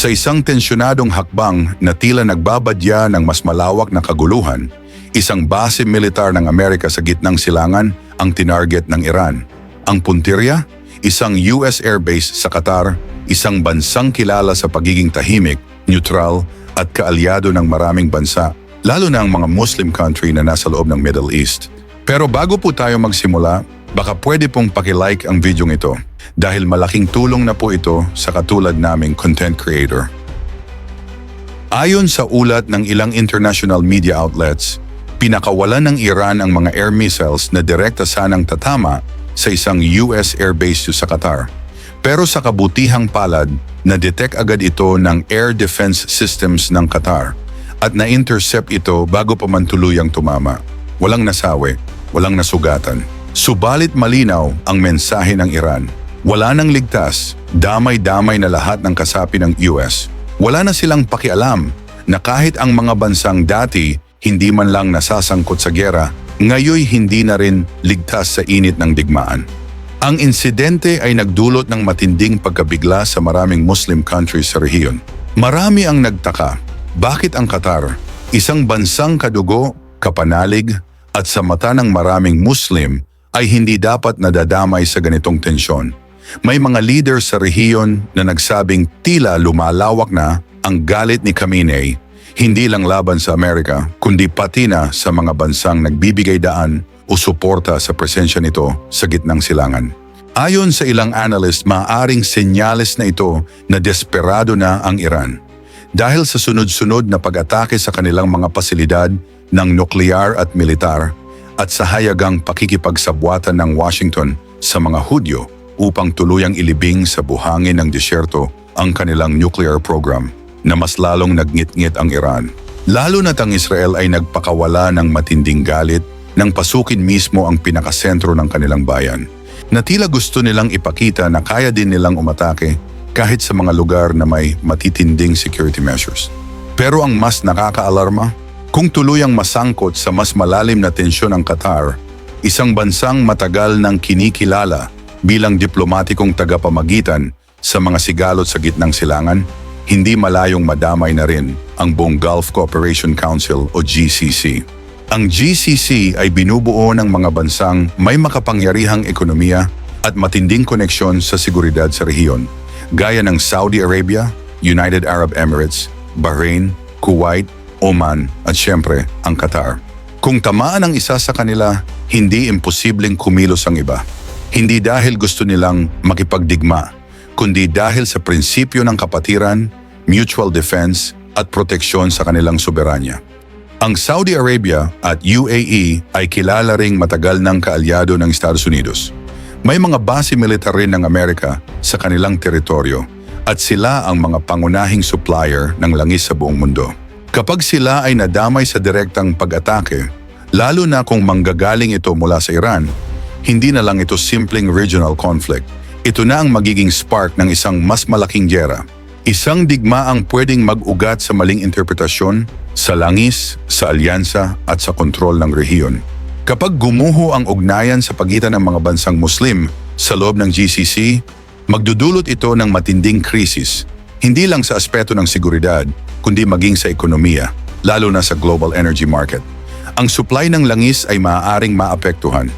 Sa isang tensyonadong hakbang na tila nagbabadya ng mas malawak na kaguluhan, isang base militar ng Amerika sa gitnang silangan ang tinarget ng Iran. Ang puntirya, isang US airbase sa Qatar, isang bansang kilala sa pagiging tahimik, neutral at kaalyado ng maraming bansa, lalo na ang mga Muslim country na nasa loob ng Middle East. Pero bago po tayo magsimula, baka pwede pong pakilike ang video ito dahil malaking tulong na po ito sa katulad naming content creator. Ayon sa ulat ng ilang international media outlets, pinakawalan ng Iran ang mga air missiles na direkta sanang tatama sa isang US airbase sa Qatar. Pero sa kabutihang palad, na-detect agad ito ng Air Defense Systems ng Qatar at na-intercept ito bago pa man tuluyang tumama. Walang nasawi, walang nasugatan. Subalit malinaw ang mensahe ng Iran. Wala nang ligtas, damay-damay na lahat ng kasapi ng US. Wala na silang pakialam na kahit ang mga bansang dati hindi man lang nasasangkot sa gera, ngayoy hindi na rin ligtas sa init ng digmaan. Ang insidente ay nagdulot ng matinding pagkabigla sa maraming Muslim countries sa rehiyon. Marami ang nagtaka, bakit ang Qatar, isang bansang kadugo, kapanalig, at sa mata ng maraming Muslim ay hindi dapat nadadamay sa ganitong tensyon. May mga leader sa rehiyon na nagsabing tila lumalawak na ang galit ni Khamenei hindi lang laban sa Amerika, kundi pati na sa mga bansang nagbibigay daan o suporta sa presensya nito sa gitnang silangan. Ayon sa ilang analyst, maaring senyales na ito na desperado na ang Iran. Dahil sa sunod-sunod na pag-atake sa kanilang mga pasilidad ng nuklear at militar at sa hayagang pakikipagsabwatan ng Washington sa mga Hudyo upang tuluyang ilibing sa buhangin ng disyerto ang kanilang nuclear program na mas lalong nagngit-ngit ang Iran. Lalo na't ang Israel ay nagpakawala ng matinding galit nang pasukin mismo ang pinakasentro ng kanilang bayan. Na tila gusto nilang ipakita na kaya din nilang umatake kahit sa mga lugar na may matitinding security measures. Pero ang mas nakakaalarma, kung tuluyang masangkot sa mas malalim na tensyon ang Qatar, isang bansang matagal ng kinikilala bilang diplomatikong tagapamagitan sa mga sigalot sa gitnang silangan, hindi malayong madamay na rin ang buong Gulf Cooperation Council o GCC. Ang GCC ay binubuo ng mga bansang may makapangyarihang ekonomiya at matinding koneksyon sa seguridad sa rehiyon, gaya ng Saudi Arabia, United Arab Emirates, Bahrain, Kuwait, Oman at siyempre ang Qatar. Kung tamaan ang isa sa kanila, hindi imposibleng kumilos ang iba. Hindi dahil gusto nilang makipagdigma, kundi dahil sa prinsipyo ng kapatiran, mutual defense at proteksyon sa kanilang soberanya. Ang Saudi Arabia at UAE ay kilala ring matagal ng kaalyado ng Estados Unidos. May mga base militar rin ng Amerika sa kanilang teritoryo at sila ang mga pangunahing supplier ng langis sa buong mundo. Kapag sila ay nadamay sa direktang pag-atake, lalo na kung manggagaling ito mula sa Iran, hindi na lang ito simpleng regional conflict. Ito na ang magiging spark ng isang mas malaking gera. Isang digma ang pwedeng mag-ugat sa maling interpretasyon, sa langis, sa alyansa at sa kontrol ng rehiyon. Kapag gumuho ang ugnayan sa pagitan ng mga bansang Muslim sa loob ng GCC, magdudulot ito ng matinding krisis, hindi lang sa aspeto ng seguridad, kundi maging sa ekonomiya, lalo na sa global energy market. Ang supply ng langis ay maaaring maapektuhan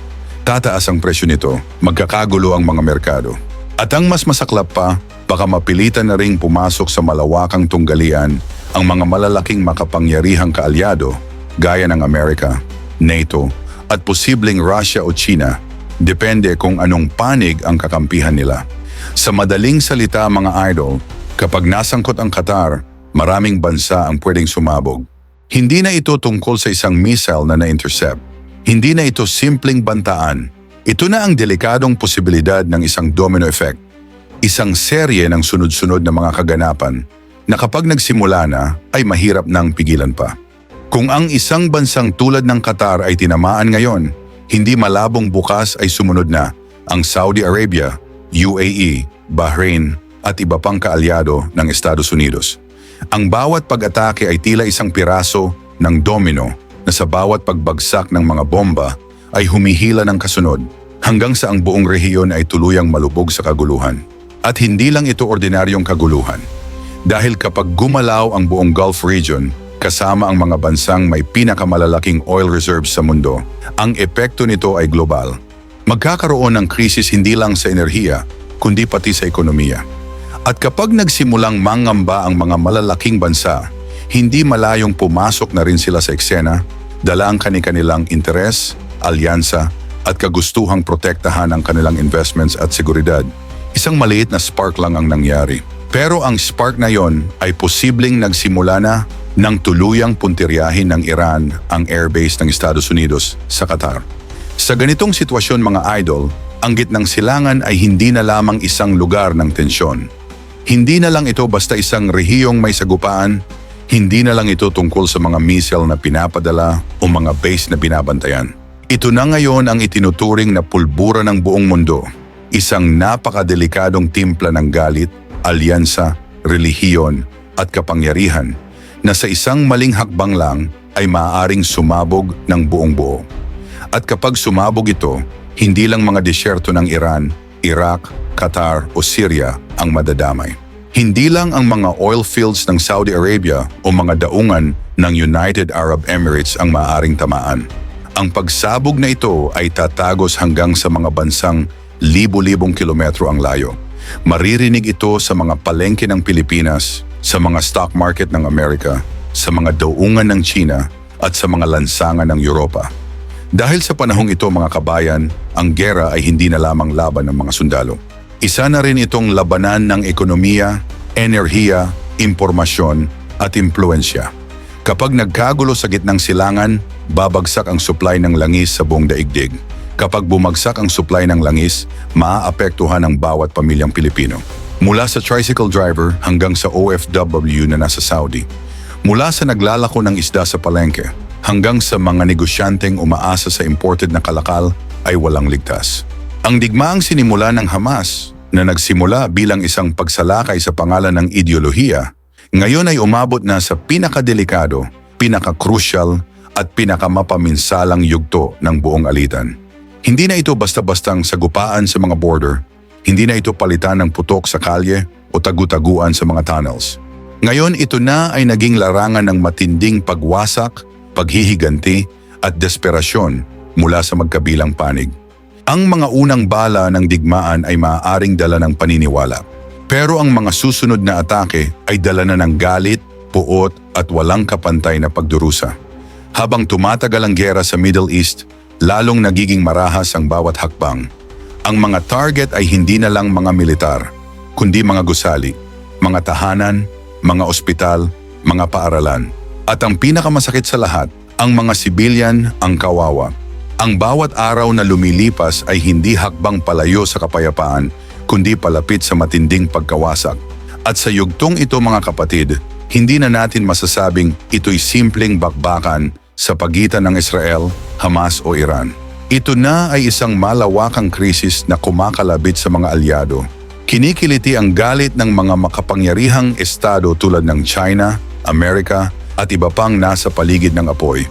tataas ang presyo nito, magkakagulo ang mga merkado. At ang mas masaklap pa, baka mapilitan na ring pumasok sa malawakang tunggalian ang mga malalaking makapangyarihang kaalyado gaya ng Amerika, NATO, at posibleng Russia o China, depende kung anong panig ang kakampihan nila. Sa madaling salita mga idol, kapag nasangkot ang Qatar, maraming bansa ang pwedeng sumabog. Hindi na ito tungkol sa isang missile na na-intercept hindi na ito simpleng bantaan. Ito na ang delikadong posibilidad ng isang domino effect. Isang serye ng sunod-sunod na mga kaganapan na kapag nagsimula na ay mahirap nang pigilan pa. Kung ang isang bansang tulad ng Qatar ay tinamaan ngayon, hindi malabong bukas ay sumunod na ang Saudi Arabia, UAE, Bahrain at iba pang kaalyado ng Estados Unidos. Ang bawat pag-atake ay tila isang piraso ng domino na sa bawat pagbagsak ng mga bomba ay humihila ng kasunod hanggang sa ang buong rehiyon ay tuluyang malubog sa kaguluhan. At hindi lang ito ordinaryong kaguluhan. Dahil kapag gumalaw ang buong Gulf region, kasama ang mga bansang may pinakamalalaking oil reserves sa mundo, ang epekto nito ay global. Magkakaroon ng krisis hindi lang sa enerhiya, kundi pati sa ekonomiya. At kapag nagsimulang mangamba ang mga malalaking bansa, hindi malayong pumasok na rin sila sa eksena, dala ang kani-kanilang interes, alyansa, at kagustuhang protektahan ang kanilang investments at seguridad. Isang maliit na spark lang ang nangyari. Pero ang spark na yon ay posibleng nagsimula na nang tuluyang puntiryahin ng Iran ang airbase ng Estados Unidos sa Qatar. Sa ganitong sitwasyon mga idol, ang gitnang silangan ay hindi na lamang isang lugar ng tensyon. Hindi na lang ito basta isang rehiyong may sagupaan, hindi na lang ito tungkol sa mga missile na pinapadala o mga base na binabantayan. Ito na ngayon ang itinuturing na pulbura ng buong mundo, isang napakadelikadong timpla ng galit, alyansa, relihiyon at kapangyarihan na sa isang maling hakbang lang ay maaaring sumabog ng buong buo. At kapag sumabog ito, hindi lang mga disyerto ng Iran, Iraq, Qatar o Syria ang madadamay. Hindi lang ang mga oil fields ng Saudi Arabia o mga daungan ng United Arab Emirates ang maaaring tamaan. Ang pagsabog na ito ay tatagos hanggang sa mga bansang libo-libong kilometro ang layo. Maririnig ito sa mga palengke ng Pilipinas, sa mga stock market ng Amerika, sa mga daungan ng China at sa mga lansangan ng Europa. Dahil sa panahong ito mga kabayan, ang gera ay hindi na lamang laban ng mga sundalo. Isa na rin itong labanan ng ekonomiya, enerhiya, impormasyon at impluensya. Kapag nagkagulo sa gitnang silangan, babagsak ang supply ng langis sa buong daigdig. Kapag bumagsak ang supply ng langis, maaapektuhan ang bawat pamilyang Pilipino. Mula sa tricycle driver hanggang sa OFW na nasa Saudi. Mula sa naglalako ng isda sa palengke hanggang sa mga negosyanteng umaasa sa imported na kalakal ay walang ligtas. Ang digmaang sinimula ng Hamas na nagsimula bilang isang pagsalakay sa pangalan ng ideolohiya, ngayon ay umabot na sa pinakadelikado, pinakakrusyal at pinakamapaminsalang yugto ng buong alitan. Hindi na ito basta-bastang sagupaan sa mga border, hindi na ito palitan ng putok sa kalye o tagutaguan sa mga tunnels. Ngayon ito na ay naging larangan ng matinding pagwasak, paghihiganti at desperasyon mula sa magkabilang panig. Ang mga unang bala ng digmaan ay maaaring dala ng paniniwala. Pero ang mga susunod na atake ay dala na ng galit, puot at walang kapantay na pagdurusa. Habang tumatagal ang gera sa Middle East, lalong nagiging marahas ang bawat hakbang. Ang mga target ay hindi na lang mga militar, kundi mga gusali, mga tahanan, mga ospital, mga paaralan. At ang pinakamasakit sa lahat, ang mga sibilyan ang kawawa. Ang bawat araw na lumilipas ay hindi hakbang palayo sa kapayapaan, kundi palapit sa matinding pagkawasak. At sa yugtong ito mga kapatid, hindi na natin masasabing ito'y simpleng bakbakan sa pagitan ng Israel, Hamas o Iran. Ito na ay isang malawakang krisis na kumakalabit sa mga alyado. Kinikiliti ang galit ng mga makapangyarihang estado tulad ng China, Amerika at iba pang nasa paligid ng apoy.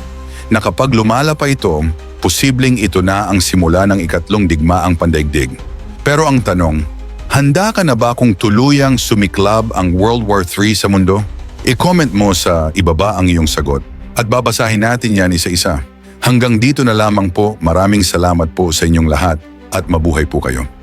Na kapag lumala pa ito, posibleng ito na ang simula ng ikatlong digmaang pandaigdig. Pero ang tanong, handa ka na ba kung tuluyang sumiklab ang World War III sa mundo? I-comment mo sa ibaba ang iyong sagot at babasahin natin yan isa-isa. Hanggang dito na lamang po, maraming salamat po sa inyong lahat at mabuhay po kayo.